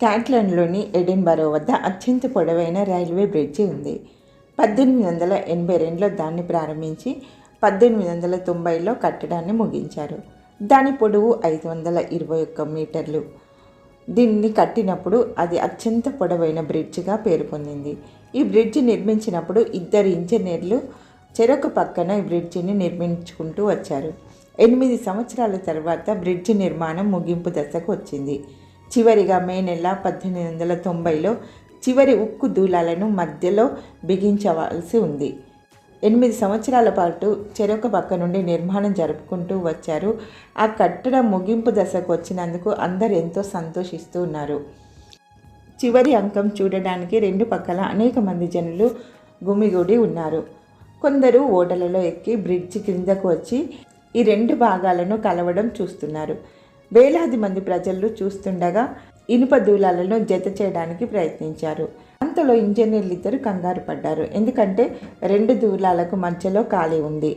స్కాట్లాండ్లోని Edinburgh వద్ద అత్యంత పొడవైన రైల్వే బ్రిడ్జి ఉంది. పద్దెనిమిది వందల ఎనభై రెండులో దాన్ని ప్రారంభించి పద్దెనిమిది వందల తొంభైలో కట్టడాన్ని ముగించారు. దాని పొడవు ఐదు వందల ఇరవై ఒక్క మీటర్లు. దీన్ని కట్టినప్పుడు అది అత్యంత పొడవైన బ్రిడ్జిగా పేరు పొందింది. ఈ బ్రిడ్జి నిర్మించినప్పుడు ఇద్దరు ఇంజనీర్లు చెరొక పక్కన ఈ బ్రిడ్జిని నిర్మించుకుంటూ వచ్చారు. ఎనిమిది సంవత్సరాల తర్వాత బ్రిడ్జి నిర్మాణం ముగింపు దశకు వచ్చింది. చివరిగా మే నెల పద్దెనిమిది వందల తొంభైలో చివరి ఉక్కు దూలాలను మధ్యలో బిగించవలసి ఉంది. ఎనిమిది సంవత్సరాల పాటు చెరొక పక్క నుండి నిర్మాణం జరుపుకుంటూ వచ్చారు. ఆ కట్టడం ముగింపు దశకు వచ్చినందుకు అందరు ఎంతో సంతోషిస్తూ ఉన్నారు. చివరి అంకం చూడడానికి రెండు పక్కల అనేక మంది జనులు గుమిగూడి ఉన్నారు. కొందరు ఓడలలో ఎక్కి బ్రిడ్జి క్రిందకు వచ్చి ఈ రెండు భాగాలను కలవడం చూస్తున్నారు. వేలాది మంది ప్రజలు చూస్తుండగా ఇనుప దూలాలను జత చేయడానికి ప్రయత్నించారు. అంతలో ఇంజనీర్లు ఇద్దరు కంగారు పడ్డారు. ఎందుకంటే రెండు దూలాలకు మధ్యలో ఖాళీ ఉంది.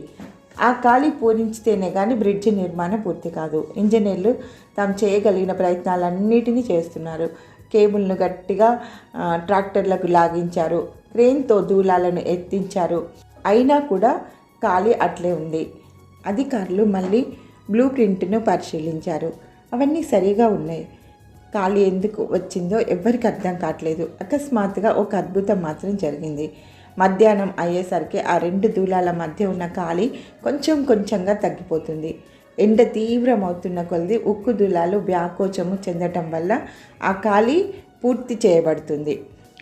ఆ ఖాళీ పూరించితేనే కానీ బ్రిడ్జి నిర్మాణం పూర్తి కాదు. ఇంజనీర్లు తాము చేయగలిగిన ప్రయత్నాలన్నిటినీ చేస్తున్నారు. కేబుల్ను గట్టిగా ట్రాక్టర్లకు లాగించారు. క్రేన్తో దూలాలను ఎత్తించారు. అయినా కూడా ఖాళీ అట్లే ఉంది. అధికారులు మళ్ళీ బ్లూ ప్రింట్ను పరిశీలించారు. అవన్నీ సరిగా ఉన్నాయి. ఖాళీ ఎందుకు వచ్చిందో ఎవ్వరికి అర్థం కావట్లేదు. అకస్మాత్తుగా ఒక అద్భుతం మాత్రం జరిగింది. మధ్యాహ్నం అయ్యేసరికి ఆ రెండు దూలాల మధ్య ఉన్న ఖాళీ కొంచెం కొంచెంగా తగ్గిపోతుంది. ఎండ తీవ్రమవుతున్న కొలది ఉక్కు దూలాలు వ్యాకోచము చెందటం వల్ల ఆ ఖాళీ పూర్తి చేయబడుతుంది.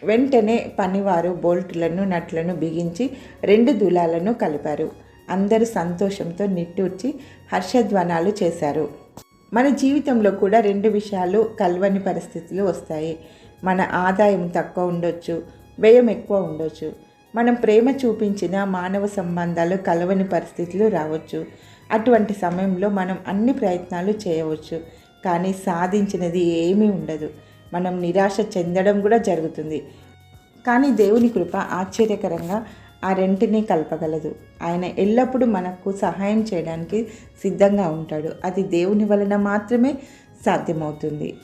వెంటనే పనివారు బోల్ట్లను నట్లను బిగించి రెండు దూలాలను కలిపారు. అందరూ సంతోషంతో నిట్టూర్చి హర్షధ్వానాలు చేశారు. మన జీవితంలో కూడా రెండు విషయాలు కలవని పరిస్థితులు వస్తాయి. మన ఆదాయం తక్కువ ఉండొచ్చు వ్యయం ఎక్కువ ఉండొచ్చు. మనం ప్రేమ చూపించిన మానవ సంబంధాలు కలవని పరిస్థితులు రావచ్చు. అటువంటి సమయంలో మనం అన్ని ప్రయత్నాలు చేయవచ్చు. కానీ సాధించినది ఏమీ ఉండదు. మనం నిరాశ చెందడం కూడా జరుగుతుంది. కానీ దేవుని కృప ఆశ్చర్యకరంగా ఆ రెంటిని కలపగలదు. ఆయన ఎల్లప్పుడూ మనకు సహాయం చేయడానికి సిద్ధంగా ఉంటాడు. అది దేవుని వలన మాత్రమే సాధ్యమవుతుంది.